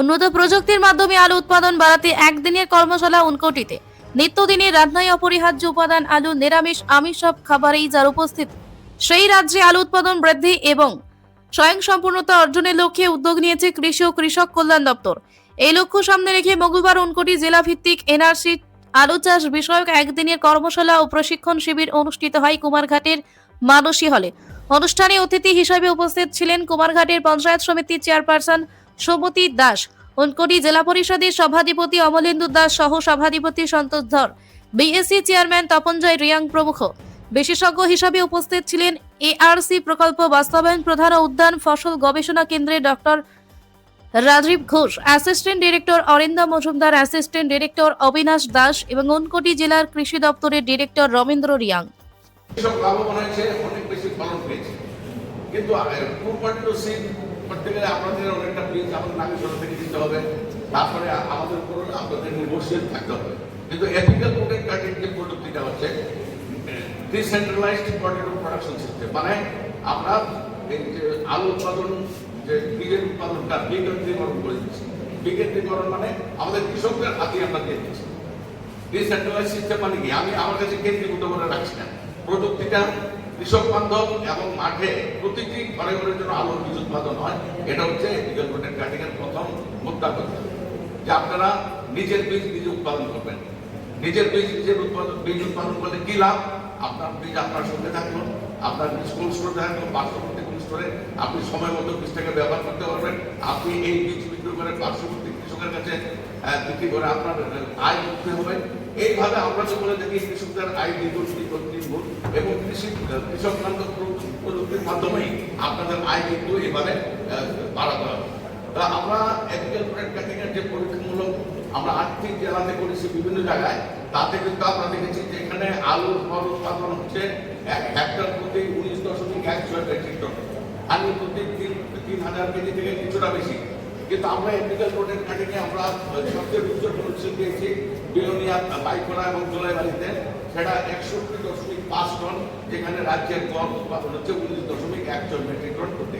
উন্নত প্রযুক্তির মাধ্যমে আলু উৎপাদন বাড়াতে একদিনের কর্মশালা উনকোটিতে। নিত্যদিনের রান্নায় অপরিহার্য উপাদান, আলু, নিরামিষ, আমিষ সব খাবারেই যার উপস্থিত। সেই রাজ্যে আলু উৎপাদন বৃদ্ধি এবং স্বয়ংসম্পূর্ণতা অর্জনের লক্ষ্যে উদ্যোগ নিয়েছে কৃষি ও কৃষক কল্যাণ দপ্তর। এই লক্ষ্য সামনে রেখে মঙ্গলবার উনকোটি জেলা ভিত্তিক এনআরসি আলু চাষ বিষয়ক একদিনের কর্মশালা ও প্রশিক্ষণ শিবির অনুষ্ঠিত হয় কুমারঘাটের মানসী হলে। অনুষ্ঠানে অতিথি হিসাবে উপস্থিত ছিলেন কুমারঘাটের পঞ্চায়েত সমিতির চেয়ারপারসন সুমতি দাস। উনকোটি জেলা পরিষদের সভাধিপতি অমলেন্দু দাস সহ সভাধিপতি সন্তোষ ধর। বিএসসি চেয়ারম্যান তপনজয় রিয়াং প্রমুখ। বিশেষজ্ঞ হিসাবে উপস্থিত ছিলেন এআরসি প্রকল্প বাস্তবায়ন প্রধান উদ্যান ফসল গবেষণা কেন্দ্রের doctor Rajib Ghosh, assistant director Arindam Majumdar, assistant director Abinash Das এবং উনকোটি জেলার কৃষি দপ্তরের ডিরেক্টর রবীন্দ্র রিয়াং। কিন্তু করতে গেলে আপনাদের অনেকটা বীজ আমাদের নাগরিক থেকে দিতে হবে। তারপরে আমাদের উপর আপনাদের নির্ভরশীল থাকতে হবে। কিন্তু এথিক্যাল প্রোডাক্ট কাটিং যে প্রযুক্তিটা হচ্ছে ডিসেন্ট্রালাইজড পটেটো প্রোডাকশন সিস্টেম মানে আমরা আলু উৎপাদন, যে বীজের উৎপাদনটা বিকেন্দ্রীকরণ করে দিচ্ছি। বিকেন্দ্রীকরণ মানে আমাদের কৃষকদের হাতে আমরা দিয়ে দিচ্ছি। ডিসেন্ট্রালাইজ সিস্টেম মানে কি? আমি আমার কাছে কেন্দ্রীভূত করে রাখছি না। প্রযুক্তিটা কৃষক বান্ধব এবং মাঠে প্রতিটি ঘরে ঘরে যেন আলোর বীজ উৎপাদন হয়, এটা হচ্ছে প্রোডাক্ট কাটিং এর প্রথম মুদ্রা কথা যে আপনারা নিজের বীজ নিজে উৎপাদন করবেন। নিজের বীজ নিজের উৎপাদন, বীজ উৎপাদন করলে কি লাভ? আপনার বীজ আপনার সঙ্গে থাকল, আপনার কোল্ড স্টোরে থাকল, পার্শ্ববর্তী কোল্ড স্টোরে আপনি সময় মতো বীজটাকে ব্যবহার করতে পারবেন। আপনি এই বীজ বিক্রি করে পার্শ্ববর্তী কৃষকের কাছে বিক্রি করে আপনার আয় করতে হবে। এইভাবে আমরা বলে থাকি, কৃষকদের আয় দ্বিগুণ দ্বিগুণ এবং কৃষি কৃষক প্রযুক্তির মাধ্যমেই আপনাদের আয় কিন্তু আহ, বাড়াতে হবে। তা আমরা এথিক্যাল প্রোডাক্ট কাটিংয়ের যে পরীক্ষামূলক আমরা আর্থিক জেলাতে করেছি বিভিন্ন জায়গায় তাতে কিন্তু আমরা দেখেছি যে এখানে আলুর ফল উৎপাদন হচ্ছে এক হেক্টর প্রতি উনিশ দশমিক এক ছয় মেট্রিক টন আলু প্রতি তিন তিন হাজার কেজি থেকে কিছুটা বেশি। কিন্তু আমরা এমপিক্যাল রোডের কাটিংয়ে আমরা সবচেয়ে উচ্চ প্রদর্শন পেয়েছি বিলোনিয়া বাইকোনা এবং জোলাইবাড়িতে। সেটা একষট্টি দশমিক পাঁচ টন, যেখানে রাজ্যের গড় উৎপাদন হচ্ছে উনিশ দশমিক এক টন মেট্রিক টন প্রতি